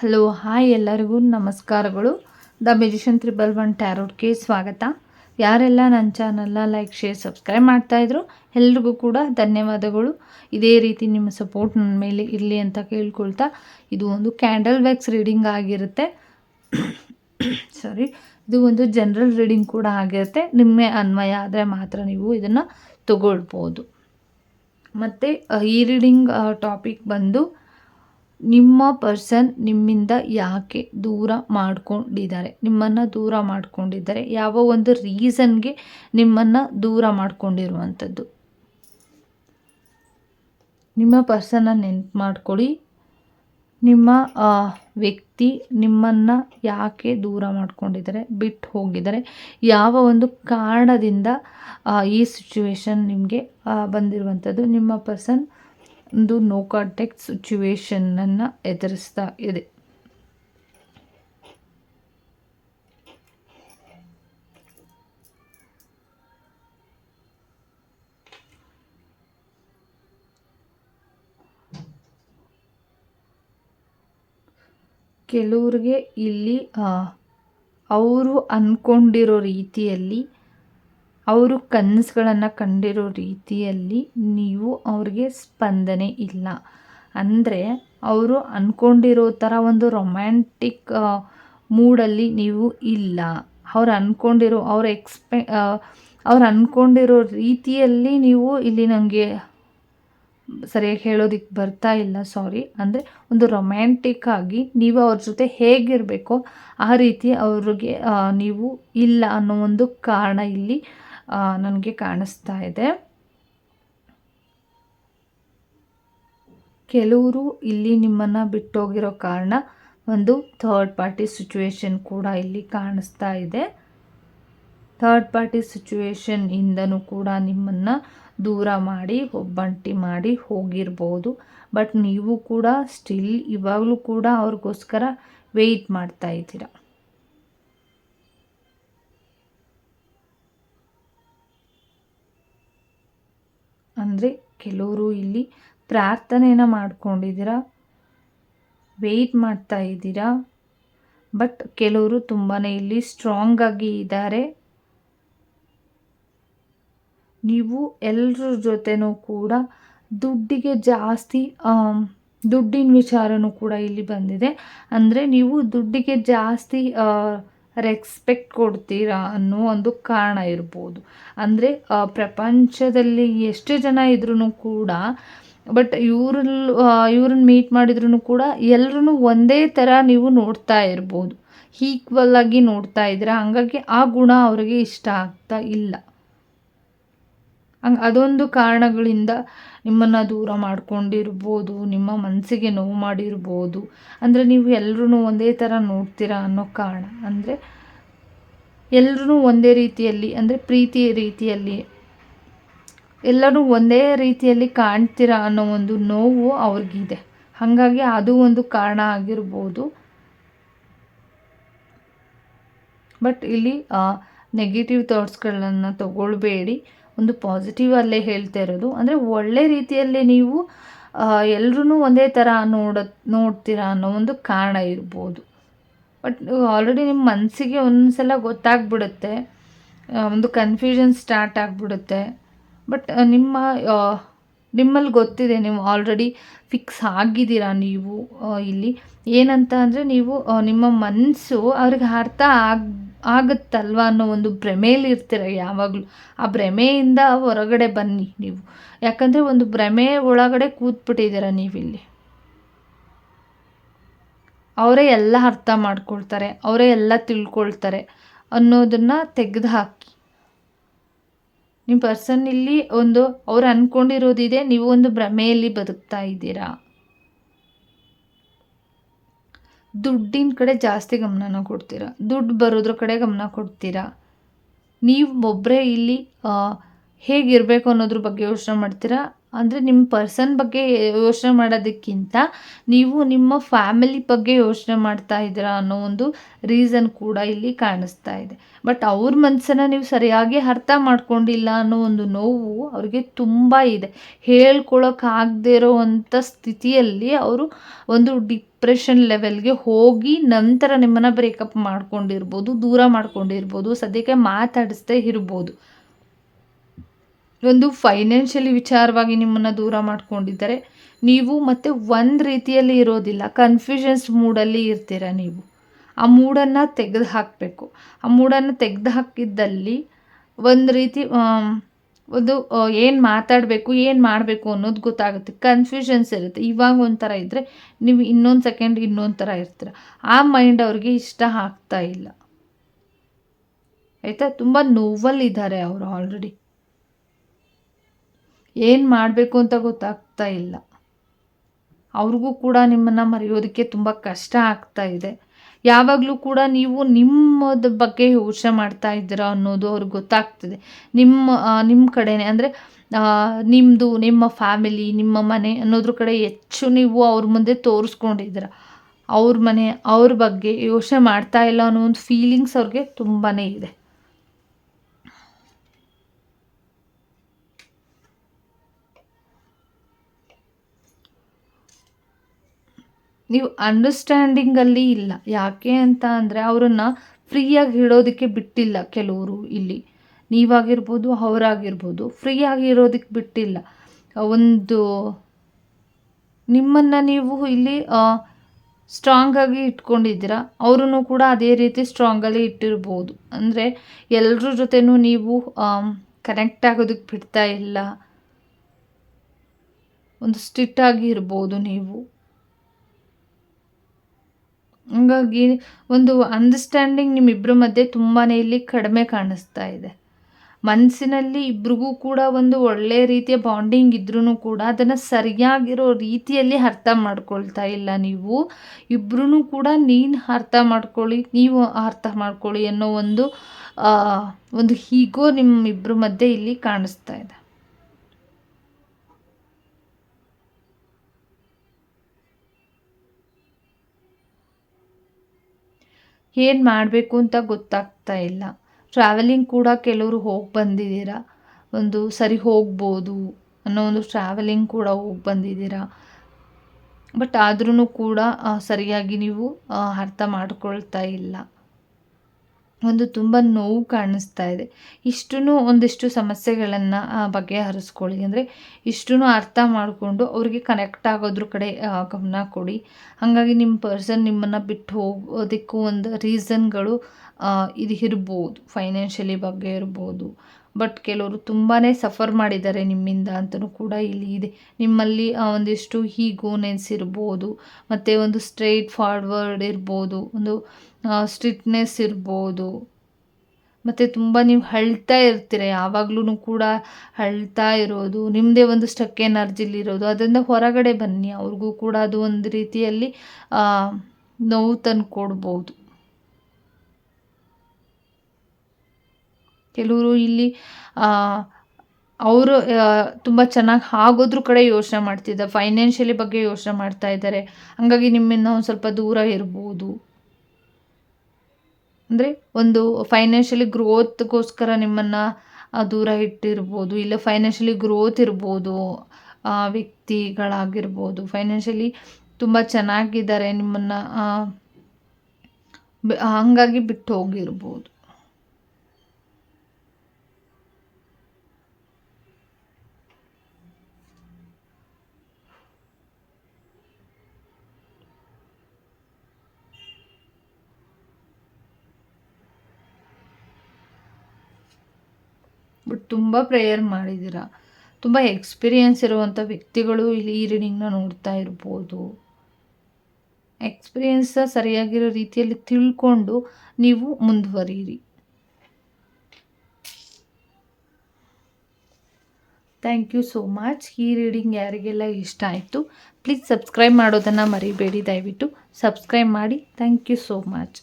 Hello, hi ಎಲ್ಲರಿಗೂ ನಮಸ್ಕಾರಗಳು. The magician triple one ಟ್ಯಾರೋಟ್ಗೆ ಸ್ವಾಗತ. ಯಾರೆಲ್ಲ ನನ್ನ ಚಾನಲ್ನ ಲೈಕ್, ಶೇರ್, ಸಬ್ಸ್ಕ್ರೈಬ್ ಮಾಡ್ತಾಯಿದ್ರು ಎಲ್ರಿಗೂ ಕೂಡ ಧನ್ಯವಾದಗಳು. ಇದೇ ರೀತಿ ನಿಮ್ಮ ಸಪೋರ್ಟ್ ನನ್ನ ಮೇಲೆ ಇರಲಿ ಅಂತ ಕೇಳ್ಕೊಳ್ತಾ ಇದು ಒಂದು ಕ್ಯಾಂಡಲ್ ವ್ಯಾಕ್ಸ್ ರೀಡಿಂಗ್ ಆಗಿರುತ್ತೆ. ಸಾರಿ, ಇದು ಒಂದು ಜನರಲ್ ರೀಡಿಂಗ್ ಕೂಡ ಆಗಿರುತ್ತೆ. ನಿಮ್ಮೆ ಅನ್ವಯ ಆದರೆ ಮಾತ್ರ ನೀವು ಇದನ್ನು ತಗೊಳ್ಬೋದು. ಮತ್ತು ಈ ರೀಡಿಂಗ್ ಟಾಪಿಕ್ ಬಂದು ನಿಮ್ಮ ಪರ್ಸನ್ ನಿಮ್ಮಿಂದ ಯಾಕೆ ದೂರ ಮಾಡ್ಕೊಂಡಿದ್ದಾರೆ? ನಿಮ್ಮನ್ನು ದೂರ ಮಾಡ್ಕೊಂಡಿದ್ದಾರೆ. ಯಾವ ಒಂದು ರೀಸನ್ಗೆ ನಿಮ್ಮನ್ನು ದೂರ ಮಾಡ್ಕೊಂಡಿರುವಂಥದ್ದು? ನಿಮ್ಮ ಪರ್ಸನ್ನ ನೆನ್ಪು ಮಾಡ್ಕೊಳ್ಳಿ. ನಿಮ್ಮ ವ್ಯಕ್ತಿ ನಿಮ್ಮನ್ನು ಯಾಕೆ ದೂರ ಮಾಡ್ಕೊಂಡಿದ್ದಾರೆ? ಬಿಟ್ಟು ಹೋಗಿದ್ದಾರೆ. ಯಾವ ಒಂದು ಕಾರಣದಿಂದ ಈ ಸಿಚುವೇಶನ್ ನಿಮಗೆ ಬಂದಿರುವಂಥದ್ದು? ನಿಮ್ಮ ಪರ್ಸನ್ ಒಂದು ನೋ ಕಾಂಟ್ಯಾಕ್ಟ್ ಸಿಚುವೇಶನನ್ನು ಎದುರಿಸ್ತಾ ಇದೆ. ಕೆಲವ್ರಿಗೆ ಇಲ್ಲಿ ಅವರು ಅಂದ್ಕೊಂಡಿರೋ ರೀತಿಯಲ್ಲಿ ಅವರು ಕನಸುಗಳನ್ನು ಕಂಡಿರೋ ರೀತಿಯಲ್ಲಿ ನೀವು ಅವ್ರಿಗೆ ಸ್ಪಂದನೆ ಇಲ್ಲ. ಅಂದರೆ ಅವರು ಅಂದ್ಕೊಂಡಿರೋ ಥರ ಒಂದು ರೊಮ್ಯಾಂಟಿಕ್ ಮೂಡಲ್ಲಿ ನೀವು ಇಲ್ಲ. ಅವ್ರು ಅಂದ್ಕೊಂಡಿರೋ ಅವ್ರ ಎಕ್ಸ್ಪೆ ಅವ್ರು ಅಂದ್ಕೊಂಡಿರೋ ರೀತಿಯಲ್ಲಿ ನೀವು ಇಲ್ಲಿ ನನಗೆ ಸರಿಯಾಗಿ ಹೇಳೋದಕ್ಕೆ ಬರ್ತಾ ಇಲ್ಲ ಸಾರಿ ಅಂದರೆ ಒಂದು ರೊಮ್ಯಾಂಟಿಕ್ ಆಗಿ ನೀವು ಅವ್ರ ಜೊತೆ ಹೇಗಿರಬೇಕೋ ಆ ರೀತಿ ಅವ್ರಿಗೆ ನೀವು ಇಲ್ಲ ಅನ್ನೋ ಒಂದು ಕಾರಣ ಇಲ್ಲಿ ನನಗೆ ಕಾಣಿಸ್ತಾ ಇದೆ. ಕೆಲವರು ಇಲ್ಲಿ ನಿಮ್ಮನ್ನು ಬಿಟ್ಟೋಗಿರೋ ಕಾರಣ ಒಂದು ಥರ್ಡ್ ಪಾರ್ಟಿ ಸಿಚುವೇಶನ್ ಕೂಡ ಇಲ್ಲಿ ಕಾಣಿಸ್ತಾ ಇದೆ. ಥರ್ಡ್ ಪಾರ್ಟಿ ಸಿಚುವೇಶನ್ ಇಂದನೂ ಕೂಡ ನಿಮ್ಮನ್ನು ದೂರ ಮಾಡಿ, ಒಬ್ಬಂಟಿ ಮಾಡಿ ಹೋಗಿರ್ಬೋದು. ಬಟ್ ನೀವು ಕೂಡ ಸ್ಟಿಲ್ ಇವಾಗಲೂ ಕೂಡ ಅವ್ರಿಗೋಸ್ಕರ ವೆಯ್ಟ್ ಮಾಡ್ತಾ ಇದ್ದೀರ? ಅಂದರೆ ಕೆಲವರು ಇಲ್ಲಿ ಪ್ರಾರ್ಥನೆಯನ್ನು ಮಾಡ್ಕೊಂಡಿದ್ದೀರಾ? ವೆಯ್ಟ್ ಮಾಡ್ತಾ ಇದ್ದೀರಾ? ಬಟ್ ಕೆಲವರು ತುಂಬಾ ಇಲ್ಲಿ ಸ್ಟ್ರಾಂಗ್ ಆಗಿ ಇದ್ದಾರೆ. ನೀವು ಎಲ್ಲರ ಜೊತೆನೂ ಕೂಡ ದುಡ್ಡಿಗೆ ಜಾಸ್ತಿ ದುಡ್ಡಿನ ವಿಚಾರನೂ ಕೂಡ ಇಲ್ಲಿ ಬಂದಿದೆ. ಅಂದರೆ ನೀವು ದುಡ್ಡಿಗೆ ಜಾಸ್ತಿ ರೆಸ್ಪೆಕ್ಟ್ ಕೊಡ್ತೀರಾ ಅನ್ನೋ ಒಂದು ಕಾರಣ ಇರ್ಬೋದು. ಅಂದರೆ ಪ್ರಪಂಚದಲ್ಲಿ ಎಷ್ಟು ಜನ ಇದ್ರೂ ಕೂಡ, ಬಟ್ ಇವ್ರಲ್ಲಿ ಇವ್ರನ್ನ ಮೀಟ್ ಮಾಡಿದ್ರೂ ಕೂಡ ಎಲ್ಲರೂ ಒಂದೇ ಥರ ನೀವು ನೋಡ್ತಾ ಇರ್ಬೋದು. ಈಕ್ವಲ್ ಆಗಿ ನೋಡ್ತಾ ಇದ್ದೀರಾ. ಹಾಗಾಗಿ ಆ ಗುಣ ಅವರಿಗೆ ಇಷ್ಟ ಆಗ್ತಾ ಇಲ್ಲ. ಹಂಗೆ ಅದೊಂದು ಕಾರಣಗಳಿಂದ ನಿಮ್ಮನ್ನು ದೂರ ಮಾಡ್ಕೊಂಡಿರ್ಬೋದು, ನಿಮ್ಮ ಮನಸ್ಸಿಗೆ ನೋವು ಮಾಡಿರ್ಬೋದು. ಅಂದರೆ ನೀವು ಎಲ್ಲರೂ ಒಂದೇ ಥರ ನೋಡ್ತೀರಾ ಅನ್ನೋ ಕಾರಣ. ಅಂದರೆ ಎಲ್ಲರೂ ಒಂದೇ ರೀತಿಯಲ್ಲಿ, ಅಂದರೆ ಪ್ರೀತಿ ರೀತಿಯಲ್ಲಿ, ಎಲ್ಲರೂ ಒಂದೇ ರೀತಿಯಲ್ಲಿ ಕಾಣ್ತೀರಾ ಅನ್ನೋ ಒಂದು ನೋವು ಅವ್ರಿಗಿದೆ. ಹಾಗಾಗಿ ಅದು ಒಂದು ಕಾರಣ ಆಗಿರ್ಬೋದು. ಬಟ್ ಇಲ್ಲಿ ನೆಗೆಟಿವ್ ಥಾಟ್ಸ್ಗಳನ್ನು ತಗೊಳ್ಬೇಡಿ. ಒಂದು ಪಾಸಿಟಿವ್ ಅಲ್ಲೇ ಹೇಳ್ತಾ ಇರೋದು. ಅಂದರೆ ಒಳ್ಳೆ ರೀತಿಯಲ್ಲೇ ನೀವು ಎಲ್ಲರೂ ಒಂದೇ ಥರ ನೋಡ, ನೋಡ್ತೀರಾ ಅನ್ನೋ ಒಂದು ಕಾರಣ ಇರ್ಬೋದು. ಬಟ್ ಆಲ್ರೆಡಿ ನಿಮ್ಮ ಮನಸ್ಸಿಗೆ ಒಂದು ಸಲ ಗೊತ್ತಾಗ್ಬಿಡುತ್ತೆ. ಒಂದು ಕನ್ಫ್ಯೂಷನ್ ಸ್ಟಾರ್ಟ್ ಆಗಿಬಿಡುತ್ತೆ. ಬಟ್ ನಿಮ್ಮ ನಿಮ್ಮಲ್ಲಿ ಗೊತ್ತಿದೆ, ನೀವು ಆಲ್ರೆಡಿ ಫಿಕ್ಸ್ ಆಗಿದ್ದೀರಾ ನೀವು ಇಲ್ಲಿ. ಏನಂತ ಅಂದರೆ ನೀವು ನಿಮ್ಮ ಮನಸ್ಸು ಅವ್ರಿಗೆ ಅರ್ಥ ಆಗ ಆಗುತ್ತಲ್ವ ಅನ್ನೋ ಒಂದು ಭ್ರಮೇಲಿ ಇರ್ತೀರ ಯಾವಾಗಲೂ. ಆ ಭ್ರಮೆಯಿಂದ ಹೊರಗಡೆ ಬನ್ನಿ ನೀವು. ಯಾಕಂದರೆ ಒಂದು ಭ್ರಮೆ ಒಳಗಡೆ ಕೂತ್ಬಿಟ್ಟಿದ್ದೀರ ನೀವಿಲ್ಲಿ. ಅವರೇ ಎಲ್ಲ ಅರ್ಥ ಮಾಡ್ಕೊಳ್ತಾರೆ, ಅವರೇ ಎಲ್ಲ ತಿಳ್ಕೊಳ್ತಾರೆ ಅನ್ನೋದನ್ನು ತೆಗೆದು ಹಾಕಿ ನಿಮ್ಮ ಪರ್ಸನ್ ಇಲ್ಲಿ ಒಂದು, ಅವ್ರು ಅಂದ್ಕೊಂಡಿರೋದಿದೆ ನೀವು ಒಂದು ಭ್ರಮೆಯಲ್ಲಿ ಬದುಕ್ತಾ ಇದ್ದೀರಾ. ದುಡ್ಡಿನ ಕಡೆ ಜಾಸ್ತಿ ಗಮನನ ಕೊಡ್ತೀರಾ? ದುಡ್ಡು ಬರೋದ್ರ ಕಡೆ ಗಮನ ಕೊಡ್ತೀರಾ? ನೀವು ಒಬ್ಬರೇ ಇಲ್ಲಿ ಹೇಗಿರಬೇಕು ಅನ್ನೋದ್ರ ಬಗ್ಗೆ ಯೋಚನೆ ಮಾಡ್ತೀರಾ? ಅಂದರೆ ನಿಮ್ಮ ಪರ್ಸನ್ ಬಗ್ಗೆ ಯೋಚನೆ ಮಾಡೋದಕ್ಕಿಂತ ನೀವು ನಿಮ್ಮ ಫ್ಯಾಮಿಲಿ ಬಗ್ಗೆ ಯೋಚನೆ ಮಾಡ್ತಾ ಇದ್ದೀರಾ ಅನ್ನೋ ಒಂದು ರೀಸನ್ ಕೂಡ ಇಲ್ಲಿ ಕಾಣಿಸ್ತಾ ಇದೆ. ಬಟ್ ಅವ್ರ ಮನಸ್ಸನ್ನು ನೀವು ಸರಿಯಾಗಿ ಅರ್ಥ ಮಾಡ್ಕೊಂಡಿಲ್ಲ ಅನ್ನೋ ಒಂದು ನೋವು ಅವ್ರಿಗೆ ತುಂಬ ಇದೆ. ಹೇಳ್ಕೊಳಕ್ಕಾಗದೇ ಇರೋವಂಥ ಸ್ಥಿತಿಯಲ್ಲಿ ಅವರು ಒಂದು ಡಿಪ್ರೆಷನ್ ಲೆವೆಲ್ಗೆ ಹೋಗಿ ನಂತರ ನಿಮ್ಮನ್ನು ಬ್ರೇಕಪ್ ಮಾಡ್ಕೊಂಡಿರ್ಬೋದು, ದೂರ ಮಾಡ್ಕೊಂಡಿರ್ಬೋದು, ಸದ್ಯಕ್ಕೆ ಮಾತಾಡಿಸ್ದೇ ಇರ್ಬೋದು. ಒಂದು ಫೈನಾನ್ಷಿಯಲಿ ವಿಚಾರವಾಗಿ ನಿಮ್ಮನ್ನು ದೂರ ಮಾಡ್ಕೊಂಡಿದ್ದಾರೆ. ನೀವು ಮತ್ತೆ ಒಂದು ರೀತಿಯಲ್ಲಿ ಇರೋದಿಲ್ಲ. ಕನ್ಫ್ಯೂಷನ್ಸ್ ಮೂಡಲ್ಲಿ ಇರ್ತೀರ ನೀವು. ಆ ಮೂಡನ್ನು ತೆಗೆದು ಹಾಕಬೇಕು ಆ ಮೂಡನ್ನು ತೆಗೆದು ಹಾಕಿದ್ದಲ್ಲಿ ಒಂದು ರೀತಿ ಒಂದು ಏನು ಮಾತಾಡಬೇಕು, ಏನು ಮಾಡಬೇಕು ಅನ್ನೋದು ಗೊತ್ತಾಗುತ್ತೆ. ಕನ್ಫ್ಯೂಷನ್ಸ್ ಇರುತ್ತೆ. ಇವಾಗ ಒಂಥರ ಇದ್ದರೆ ನೀವು ಇನ್ನೊಂದು ಸೆಕೆಂಡ್ ಇನ್ನೊಂದು ಥರ ಇರ್ತೀರ. ಆ ಮೈಂಡ್ ಅವ್ರಿಗೆ ಇಷ್ಟ ಆಗ್ತಾ ಇಲ್ಲ. ಆಯಿತಾ? ತುಂಬ ನೋವಲ್ಲಿದ್ದಾರೆ ಅವರು ಆಲ್ರೆಡಿ ಏನು ಮಾಡಬೇಕು ಅಂತ ಗೊತ್ತಾಗ್ತಾ ಇಲ್ಲ. ಅವ್ರಿಗೂ ಕೂಡ ನಿಮ್ಮನ್ನು ಮರೆಯೋದಕ್ಕೆ ತುಂಬ ಕಷ್ಟ ಆಗ್ತಾ ಇದೆ. ಯಾವಾಗಲೂ ಕೂಡ ನೀವು ನಿಮ್ಮದ ಬಗ್ಗೆ ಯೋಚನೆ ಮಾಡ್ತಾ ಇದ್ದೀರಾ ಅನ್ನೋದು ಅವ್ರಿಗೆ ಗೊತ್ತಾಗ್ತದೆ. ನಿಮ್ಮ ನಿಮ್ಮ ಕಡೆನೇ ಅಂದರೆ ನಿಮ್ಮದು ನಿಮ್ಮ ಫ್ಯಾಮಿಲಿ, ನಿಮ್ಮ ಮನೆ ಅನ್ನೋದ್ರ ಕಡೆ ಹೆಚ್ಚು ನೀವು ಅವ್ರ ಮುಂದೆ ತೋರಿಸ್ಕೊಂಡಿದ್ದೀರ. ಅವ್ರ ಮನೆ, ಅವ್ರ ಬಗ್ಗೆ ಯೋಚನೆ ಮಾಡ್ತಾ ಇಲ್ಲ ಅನ್ನೋ ಒಂದು ಫೀಲಿಂಗ್ಸ್ ಅವ್ರಿಗೆ ತುಂಬಾ ಇದೆ. ನೀವು ಅಂಡರ್ಸ್ಟ್ಯಾಂಡಿಂಗಲ್ಲಿ ಇಲ್ಲ. ಯಾಕೆ ಅಂತ ಅಂದರೆ ಅವರನ್ನು ಫ್ರೀಯಾಗಿ ಇಡೋದಕ್ಕೆ ಬಿಟ್ಟಿಲ್ಲ ಕೆಲವರು ಇಲ್ಲಿ. ನೀವಾಗಿರ್ಬೋದು, ಅವರಾಗಿರ್ಬೋದು. ಫ್ರೀಯಾಗಿ ಇರೋದಕ್ಕೆ ಬಿಟ್ಟಿಲ್ಲ. ಒಂದು ನಿಮ್ಮನ್ನು ನೀವು ಇಲ್ಲಿ ಸ್ಟ್ರಾಂಗಾಗಿ ಇಟ್ಕೊಂಡಿದ್ದೀರಾ. ಅವರೂ ಕೂಡ ಅದೇ ರೀತಿ ಸ್ಟ್ರಾಂಗಲ್ಲಿ ಇಟ್ಟಿರ್ಬೋದು. ಅಂದರೆ ಎಲ್ಲರ ಜೊತೆನೂ ನೀವು ಕನೆಕ್ಟ್ ಆಗೋದಕ್ಕೆ ಬಿಡ್ತಾ ಇಲ್ಲ. ಒಂದು ಸ್ಟಿಟ್ಟಾಗಿ ಇರ್ಬೋದು ನೀವು. ಹಂಗಾಗಿ ಒಂದು ಅಂಡರ್ಸ್ಟ್ಯಾಂಡಿಂಗ್ ನಿಮ್ಮಿಬ್ಬರ ಮಧ್ಯೆ ತುಂಬಾ ಇಲ್ಲಿ ಕಡಿಮೆ ಕಾಣಿಸ್ತಾ ಇದೆ. ಮನಸ್ಸಿನಲ್ಲಿ ಇಬ್ರಿಗೂ ಕೂಡ ಒಂದು ಒಳ್ಳೆಯ ರೀತಿಯ ಬಾಂಡಿಂಗ್ ಇದ್ರೂ ಕೂಡ ಅದನ್ನು ಸರಿಯಾಗಿರೋ ರೀತಿಯಲ್ಲಿ ಅರ್ಥ ಮಾಡ್ಕೊಳ್ತಾ ಇಲ್ಲ ನೀವು. ಇಬ್ಬರೂ ಕೂಡ ನೀನು ಅರ್ಥ ಮಾಡ್ಕೊಳ್ಳಿ, ನೀವು ಅರ್ಥ ಮಾಡ್ಕೊಳ್ಳಿ ಅನ್ನೋ ಒಂದು ಒಂದು ಹೀಗೋ ನಿಮ್ಮಿಬ್ಬರ ಮಧ್ಯೆ ಇಲ್ಲಿ ಕಾಣಿಸ್ತಾ ಇದೆ. ಏನು ಮಾಡಬೇಕು ಅಂತ ಗೊತ್ತಾಗ್ತಾ ಇಲ್ಲ. ಟ್ರಾವೆಲಿಂಗ್ ಕೂಡ ಕೆಲವರು ಹೋಗಿ ಬಂದಿದ್ದೀರಾ? ಒಂದು ಸರಿ ಹೋಗ್ಬೋದು ಅನ್ನೋ ಒಂದು ಟ್ರಾವೆಲಿಂಗ್ ಕೂಡ ಹೋಗಿ ಬಂದಿದ್ದೀರಾ? ಬಟ್ ಆದ್ರೂ ಕೂಡ ಸರಿಯಾಗಿ ನೀವು ಅರ್ಥ ಮಾಡ್ಕೊಳ್ತಾ ಇಲ್ಲ. ಒಂದು ತುಂಬ ನೋವು ಕಾಣಿಸ್ತಾ ಇದೆ. ಇಷ್ಟೂ ಒಂದಿಷ್ಟು ಸಮಸ್ಯೆಗಳನ್ನು ಬಗೆಹರಿಸ್ಕೊಳ್ಳಿ. ಅಂದರೆ ಇಷ್ಟೂ ಅರ್ಥ ಮಾಡಿಕೊಂಡು ಅವರಿಗೆ ಕನೆಕ್ಟ್ ಆಗೋದ್ರ ಕಡೆ ಗಮನ ಕೊಡಿ. ಹಾಗಾಗಿ ನಿಮ್ಮ ಪರ್ಸನ್ ನಿಮ್ಮನ್ನು ಬಿಟ್ಟು ಹೋಗೋದಕ್ಕೂ ಒಂದು ರೀಸನ್ಗಳು ಇದು ಇರ್ಬೋದು ಫೈನಾನ್ಷಿಯಲಿ ಬಗ್ಗೆ ಇರ್ಬೋದು. ಬಟ್ ಕೆಲವರು ತುಂಬಾ ಸಫರ್ ಮಾಡಿದ್ದಾರೆ ನಿಮ್ಮಿಂದ ಅಂತಲೂ ಕೂಡ ಇಲ್ಲಿ ಇದೆ. ನಿಮ್ಮಲ್ಲಿ ಒಂದಿಷ್ಟು ಹೀಗೋನೆನ್ಸ್ ಇರ್ಬೋದು ಮತ್ತು ಒಂದು ಸ್ಟ್ರೈಟ್ ಫಾರ್ವರ್ಡ್ ಇರ್ಬೋದು, ಒಂದು ಸ್ಟ್ರಿಕ್ಟ್ನೆಸ್ ಇರ್ಬೋದು. ಮತ್ತು ತುಂಬ ನೀವು ಅಳ್ತಾ ಇರ್ತೀರ ಯಾವಾಗ್ಲೂ ಕೂಡ ಅಳ್ತಾ ಇರೋದು ನಿಮ್ಮದೇ ಒಂದು ಸ್ಟಕ್ ಎನರ್ಜಿಲಿರೋದು ಅದರಿಂದ ಹೊರಗಡೆ ಬನ್ನಿ, ಅವ್ರಿಗೂ ಕೂಡ ಅದು ಒಂದು ರೀತಿಯಲ್ಲಿ ನೋವು ತಂದು ಕೊಡ್ಬೋದು ಕೆಲವರು ಇಲ್ಲಿ ಅವರು ತುಂಬ ಚೆನ್ನಾಗಿ ಆಗೋದ್ರ ಕಡೆ ಯೋಚನೆ ಮಾಡ್ತಿದ್ದ ಫೈನಾನ್ಷಿಯಲಿ ಬಗ್ಗೆ ಯೋಚನೆ ಮಾಡ್ತಾ ಇದ್ದಾರೆ. ಹಾಗಾಗಿ ನಿಮ್ಮಿಂದ ಒಂದು ಸ್ವಲ್ಪ ದೂರ ಇರ್ಬೋದು. ಅಂದರೆ ಒಂದು ಫೈನಾನ್ಷಿಯಲಿ ಗ್ರೋತ್ಗೋಸ್ಕರ ನಿಮ್ಮನ್ನು ದೂರ ಇಟ್ಟಿರ್ಬೋದು, ಇಲ್ಲ ಫೈನಾನ್ಷಿಯಲಿ ಗ್ರೋತ್ ಇರ್ಬೋದು ವ್ಯಕ್ತಿಗಳಾಗಿರ್ಬೋದು. ಫೈನಾನ್ಷಿಯಲಿ ತುಂಬ ಚೆನ್ನಾಗಿದ್ದಾರೆ ನಿಮ್ಮನ್ನು ಹಾಗಾಗಿ ಬಿಟ್ಟು ಹೋಗಿರ್ಬೋದು. ಬಟ್ ತುಂಬ ಪ್ರೇಯರ್ ಮಾಡಿದ್ದೀರ? ತುಂಬ ಎಕ್ಸ್ಪೀರಿಯೆನ್ಸ್ ಇರುವಂಥ ವ್ಯಕ್ತಿಗಳು ಇಲ್ಲಿ ಈ ರೀಡಿಂಗ್ನ ನೋಡ್ತಾ ಇರ್ಬೋದು. ಎಕ್ಸ್ಪೀರಿಯೆನ್ಸ್ ಸರಿಯಾಗಿರೋ ರೀತಿಯಲ್ಲಿ ತಿಳ್ಕೊಂಡು ನೀವು ಮುಂದುವರಿಯಿರಿ. ಥ್ಯಾಂಕ್ ಯು ಸೋ ಮಚ್ ಈ ರೀಡಿಂಗ್ ಯಾರಿಗೆಲ್ಲ ಇಷ್ಟ ಆಯಿತು ಪ್ಲೀಸ್ ಸಬ್ಸ್ಕ್ರೈಬ್ ಮಾಡೋದನ್ನು ಮರಿಬೇಡಿ. ದಯವಿಟ್ಟು ಸಬ್ಸ್ಕ್ರೈಬ್ ಮಾಡಿ. Thank you so much